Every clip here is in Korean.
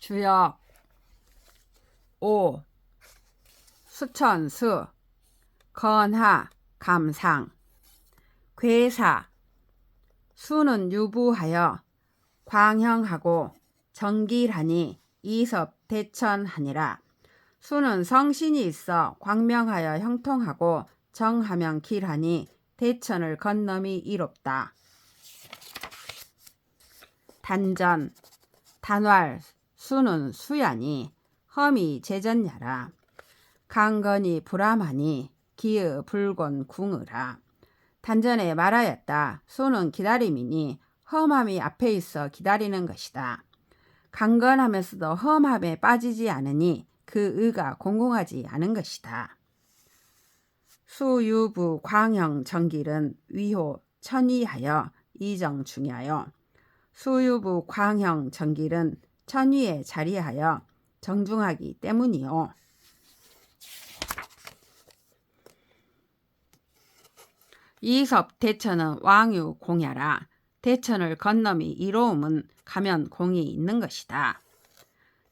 주역 오. 수천수. 건하 감상. 괴사. 수는 유부하여 광형하고 정길하니 이섭 대천하니라. 수는 성신이 있어 광명하여 형통하고 정하면 길하니 대천을 건너미 이롭다. 단전 단왈 수는 수야니 험이 제전야라. 강건이 불암하니 기의 불곤 궁으라. 단전에 말하였다. 수는 기다림이니 험함이 앞에 있어 기다리는 것이다. 강건하면서도 험함에 빠지지 않으니 그 의가 공공하지 않은 것이다. 수유부 광형 정길은 위호 천위하여 이정 중하여 수유부 광형 정길은 천위에 자리하여 정중하기 때문이요. 이섭 대천은 왕유 공야라. 대천을 건너미 이로움은 가면 공이 있는 것이다.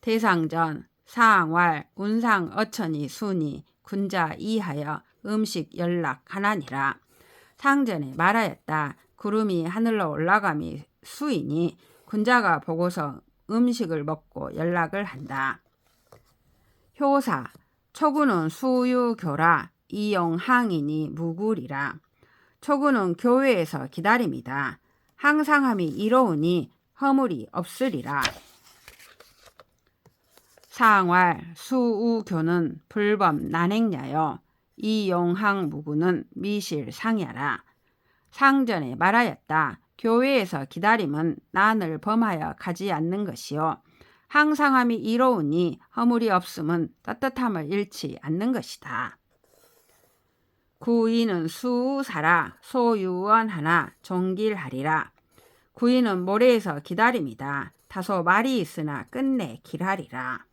대상전 사항왈 운상 어천이 순이 군자 이하여 음식 연락 하나니라. 상전에 말하였다. 구름이 하늘로 올라감이 수이니 군자가 보고서 음식을 먹고 연락을 한다. 효사 초구는 수유교라 이용항이니 무굴이라. 초구는 교회에서 기다림이다. 항상함이 이로우니 허물이 없으리라. 상활 수우교는 불범 난행야여 이용항 무구는 미실 상야라. 상전에 말하였다. 교회에서 기다림은 난을 범하여 가지 않는 것이요. 항상함이 이로우니 허물이 없음은 떳떳함을 잃지 않는 것이다. 구이는 수사라 소유원 하나 종길하리라. 구이는 모래에서 기다림이다. 다소 말이 있으나 끝내 길하리라.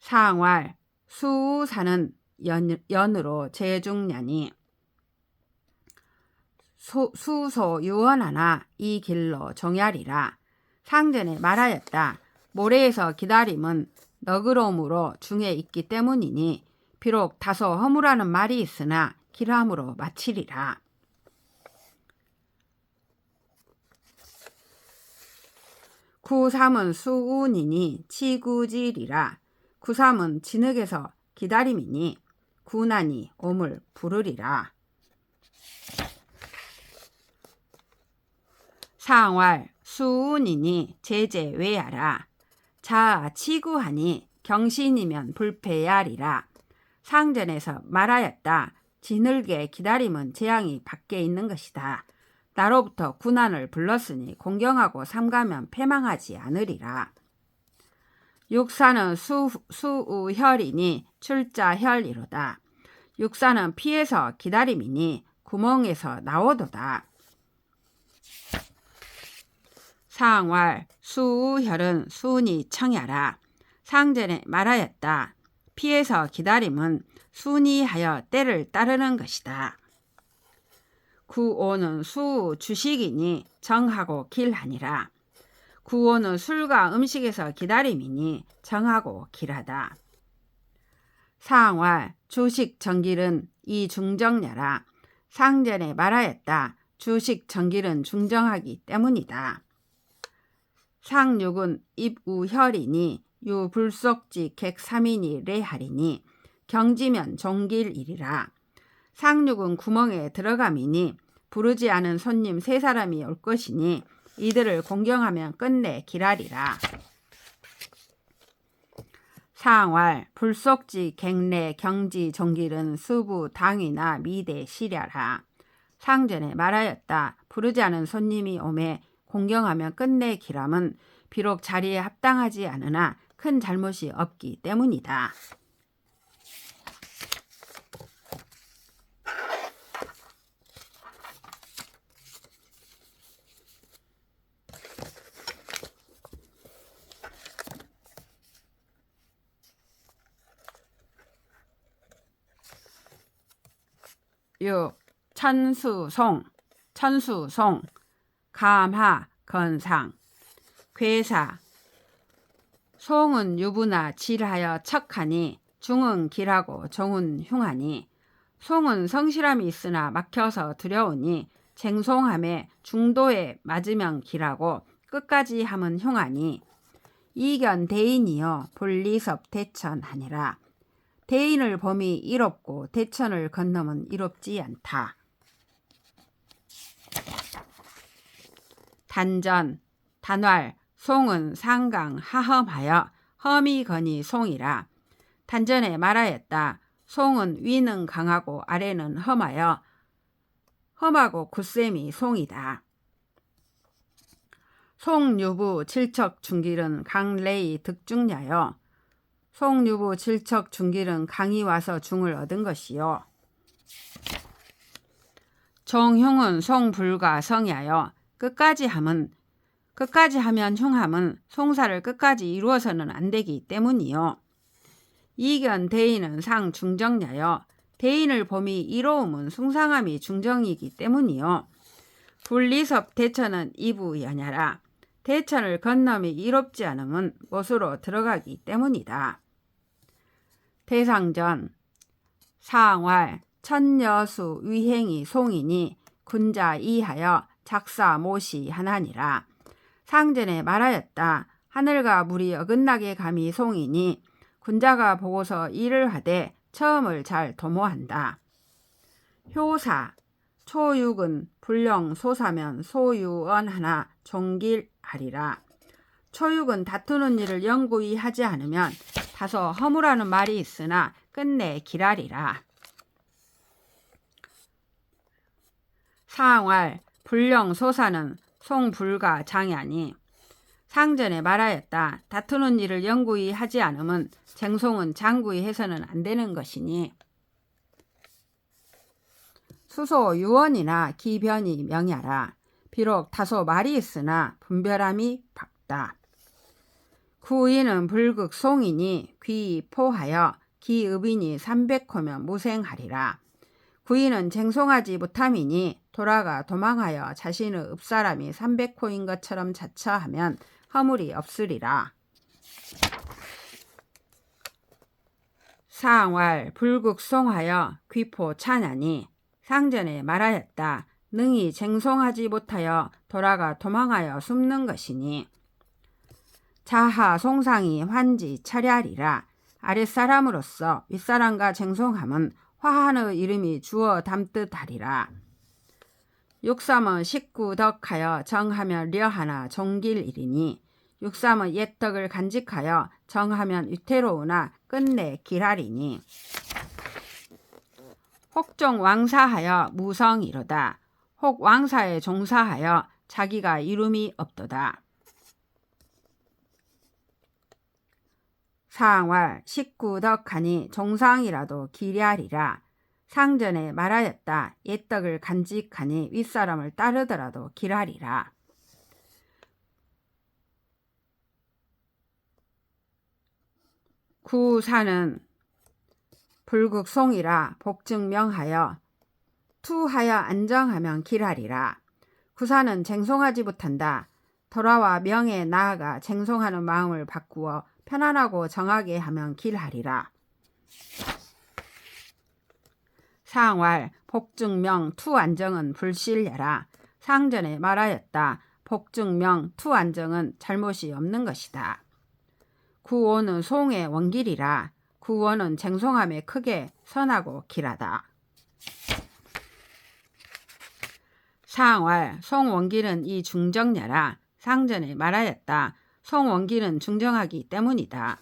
상활 수사는 연, 연으로 제중년이 소, 수소 유언하나 이 길로 정야리라. 상전에 말하였다. 모래에서 기다림은 너그러움으로 중에 있기 때문이니 비록 다소 허물하는 말이 있으나 길함으로 마치리라. 구삼은 수운이니 치구질이라. 구삼은 진흙에서 기다림이니 구난이 오물 부르리라. 상활 수운이니 제제 외야라. 자 치구하니 경신이면 불패야리라. 상전에서 말하였다. 진흙의 기다림은 재앙이 밖에 있는 것이다. 나로부터 군한을 불렀으니 공경하고 삼가면 패망하지 않으리라. 육사는 수, 수우혈이니 출자혈이로다. 육사는 피에서 기다림이니 구멍에서 나오도다. 상활 수우혈은 순이 청야라. 상전에 말하였다. 피에서 기다림은 순이하여 때를 따르는 것이다. 구오는 수 주식이니 정하고 길하니라. 구오는 술과 음식에서 기다림이니 정하고 길하다. 상활 주식 정길은 이 중정야라. 상전에 말하였다. 주식 정길은 중정하기 때문이다. 상육은 입우혈이니 유불속지 객삼인이 레하리니 경지면 종길이리라. 상육은 구멍에 들어감이니 부르지 않은 손님 세 사람이 올 것이니 이들을 공경하면 끝내 기라리라. 상활 불속지 객내 경지 종길은 수부 당이나 미대 시랴라. 상전에 말하였다. 부르지 않은 손님이 오매 공경하면 끝내 기람은 비록 자리에 합당하지 않으나 큰 잘못이 없기 때문이다. 육 천수송 천수송 감하 건상. 괴사. 송은 유부나 질하여 척하니 중은 길하고 정은 흉하니 송은 성실함이 있으나 막혀서 두려우니 쟁송함에 중도에 맞으면 길하고 끝까지 함은 흉하니 이견 대인이여 볼리섭 대천하니라. 대인을 범이 이롭고 대천을 건너면 이롭지 않다. 단전 단왈 송은 상강 하험하여 거니 송이라 단전에 말하였다. 송은 위는 강하고 아래는 험하여 험하고 굳셈이 송이다. 송유부 칠척 중길은 강레이 득중야여 송유부 칠척 중길은 강이 와서 중을 얻은 것이요. 정흉은 송불가 성야여 끝까지 함은 끝까지 하면 흉함은 송사를 끝까지 이루어서는 안 되기 때문이요. 이견 대인은 상 중정야여 대인을 범이 이로움은 숭상함이 중정이기 때문이요. 분리섭 대천은 이부 연야라 대천을 건너이 이롭지 않으면 못으로 들어가기 때문이다. 대상전 상활 천여수 위행이 송이니 군자 이하여 작사 모시 하나니라 상전에 말하였다. 하늘과 물이 어긋나게 감히 송이니 군자가 보고서 일을 하되 처음을 잘 도모한다. 효사 초육은 불령 소사면 소유언 하나 종길하리라. 초육은 다투는 일을 영구히 하지 않으면 다소 허무라는 말이 있으나 끝내 기라리라. 상활 불령 소사는 송불가 장야니 상전에 말하였다. 다투는 일을 영구히 하지 않으면 쟁송은 장구히 해서는 안 되는 것이니 수소 유언이나 기변이 명야라. 비록 다소 말이 있으나 분별함이 밝다. 구인은 불극 송이니 귀 포하여 기읍이니 삼백호면 무생하리라. 구인은 쟁송하지 못함이니 돌아가 도망하여 자신의 읍사람이 삼백호인 것처럼 자처하면 허물이 없으리라. 상활 불국송하여 귀포 찬하니 상전에 말하였다. 능히 쟁송하지 못하여 돌아가 도망하여 숨는 것이니 자하 송상이 환지 차랴리라 아랫사람으로서 윗사람과 쟁송함은 화한의 이름이 주어 담뜻하리라. 육삼은 식구 덕하여 정하면 려하나 종길이리니 육삼은 옛덕을 간직하여 정하면 위태로우나 끝내 길하리니 혹종 왕사하여 무성이로다. 혹 왕사에 종사하여 자기가 이름이 없도다. 상활 식구덕하니 종상이라도 기랴리라. 상전에 말하였다. 옛떡을 간직하니 윗사람을 따르더라도 길하리라. 구사는 불극송이라 복증명하여 투하여 안정하면 길하리라. 구사는 쟁송하지 못한다. 돌아와 명에 나아가 쟁송하는 마음을 바꾸어 편안하고 정하게 하면 길하리라. 상활 복증명 투안정은 불실례라. 상전에 말하였다. 복증명 투안정은 잘못이 없는 것이다. 구원은 송의 원길이라. 구원은 쟁송함에 크게 선하고 길하다. 상활 송원길은 이 중정녀라. 상전에 말하였다. 송원길은 중정하기 때문이다.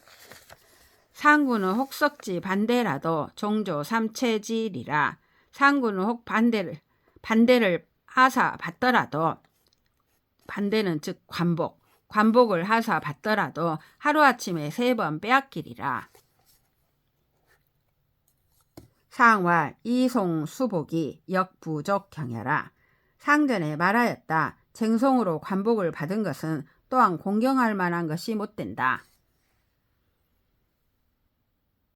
상구는 혹 썩지 반대라도 종조 삼체질이라 상구는 혹 반대를 반대를 하사 받더라도 반대는 즉 관복 관복을 하사 받더라도 하루아침에 세 번 빼앗기리라. 상활 이송 수복이 역부족 경야라 상전에 말하였다. 쟁송으로 관복을 받은 것은 또한 공경할 만한 것이 못된다.